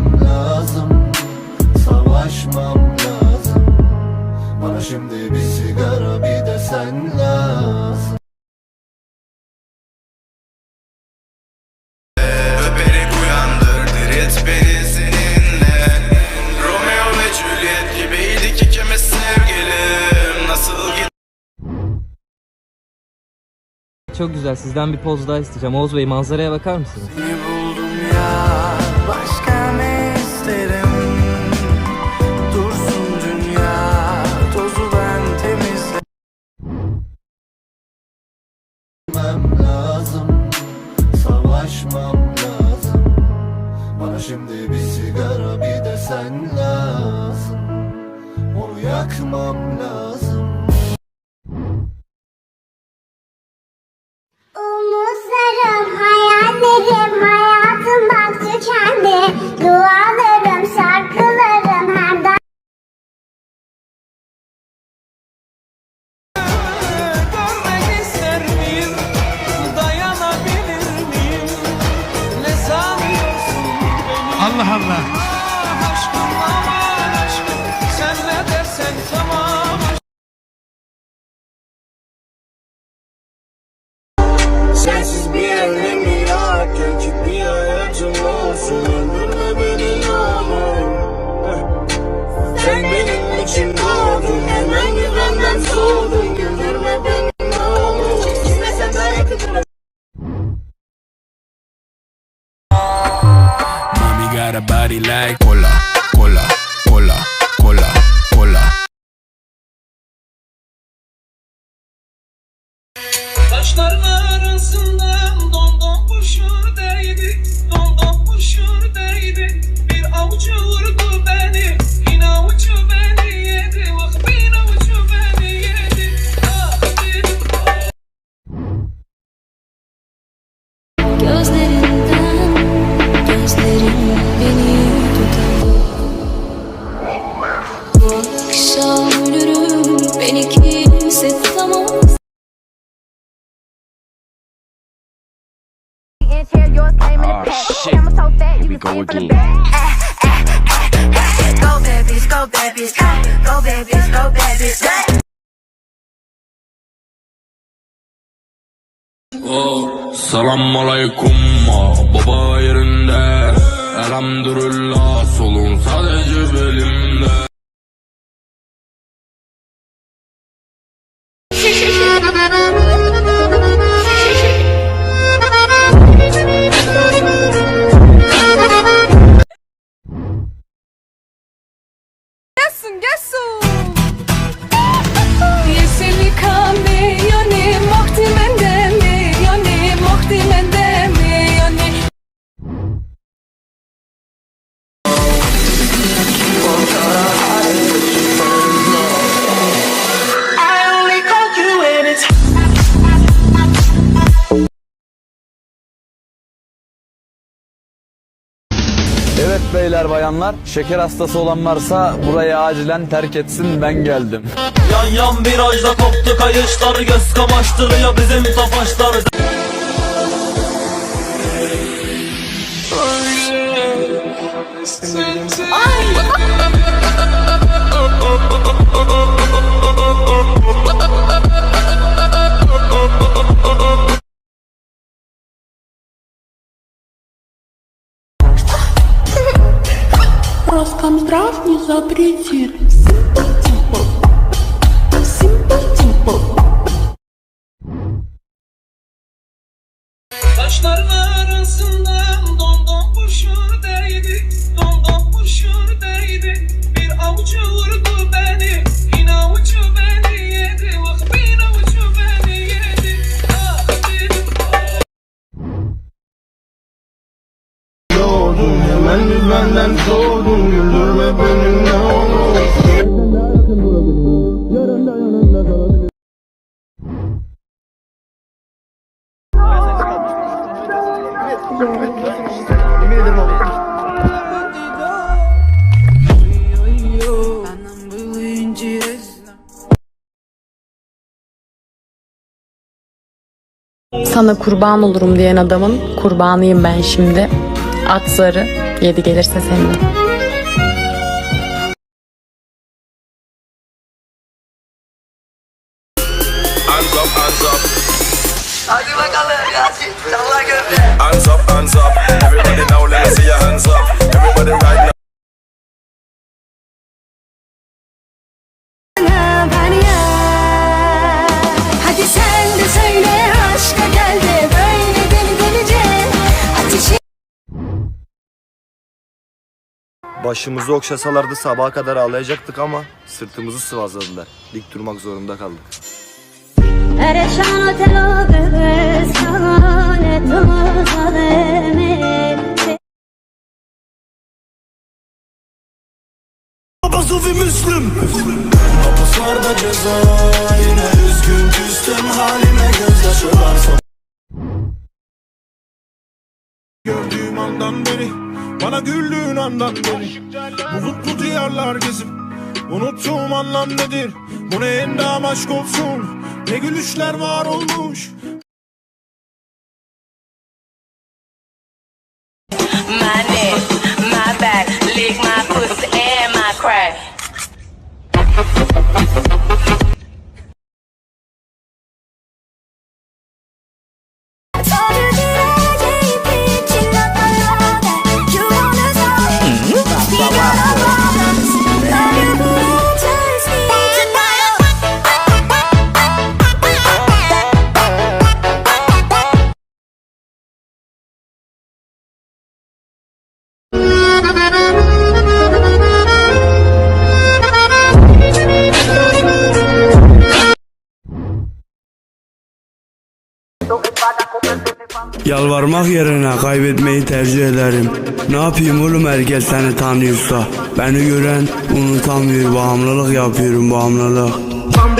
Gitmem lazım Savaşmam lazım Bana şimdi bir sigara bir de sen lazım Öperek uyandır dirit beni seninle Romeo ve Juliet gibiydik ikimiz sevgilim Nasıl git Çok güzel. Sizden bir poz daha isteyeceğim. Oğuz Bey manzaraya bakar mısınız? Seni buldum Savaşmam lazım. Bana şimdi bir sigara bir de sen lazım. Onu yakmam lazım body like Oh shit, here we go again. Go babies, go babies, go babies, go babies. Oh, Salam aleyküm baba yerinde. Elhamdülillah solun sadece belimde Yeşil beyler bayanlar, şeker hastası olan varsa burayı acilen terk etsin ben geldim. Yan yan virajda koptu kayışlar Göz kamaştırıyor bizim tofaşlar Роскомздрав не запретит. Taşların arasından Dondon kuşur değdi Dondon kuşur değdi Bir avucu vurdu Benden soğudun Güldürme beni ne Sana kurban olurum diyen adamın kurbanıyım ben şimdi. At zarı, Yedi gelirse seninle. Başımızı okşasalardı sabaha kadar ağlayacaktık ama sırtımızı sıvazladılar. Dik durmak zorunda kaldık. Ve Müslüm Hapuslarda ceza Yine üzgün küstüm halime gözyaşı var Gördüğüm andan beri Bana güldüğün andan beri Bulutlu diyarlar gezip Unuttuğum anlam nedir? Bu ne endam aşk olsun? Ne gülüşler var olmuş Yalvarmak yerine kaybetmeyi tercih ederim. Ne yapayım oğlum herkes seni tanıyorsa. Beni gören unutamıyor bağımlılık yapıyorum bağımlılık. Karım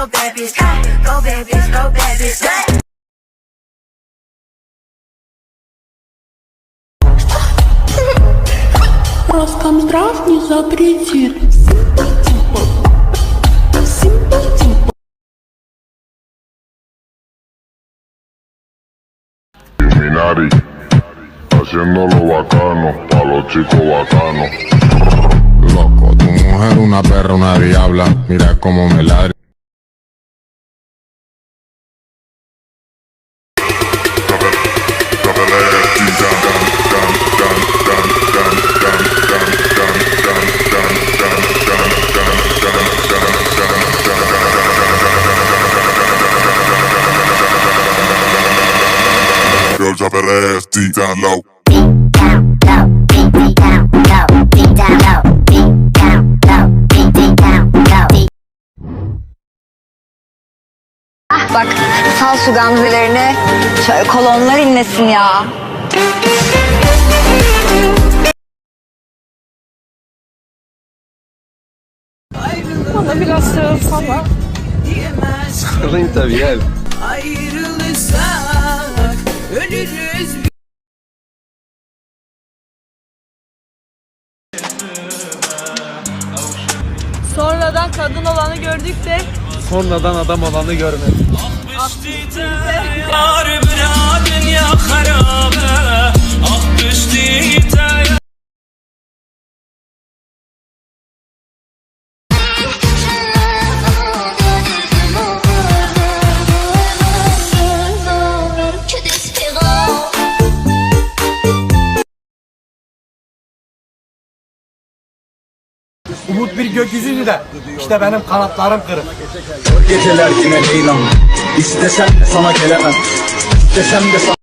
babies, go babies, go, go babies, go babies, go. Роскомздрав не запретит. Minari Haciéndolo bacano Pa' los chicos bacanos Loco, tu mujer una perra, una diabla. Mira cómo me ladra. Deep down low Bak sal su gamzelerine şöyle kolonlar inlesin ya. Bana biraz sarılsana. Sarılayım tabii gel. Ayrılırsak ölürüz kadın olanı gördük de Sonradan adam olanı görmedim Yar Umut bir gökyüzüydü de işte benim kanatlarım kırık. Geceler yine Leylam. İstesem de sana gelemem. İstesem de sana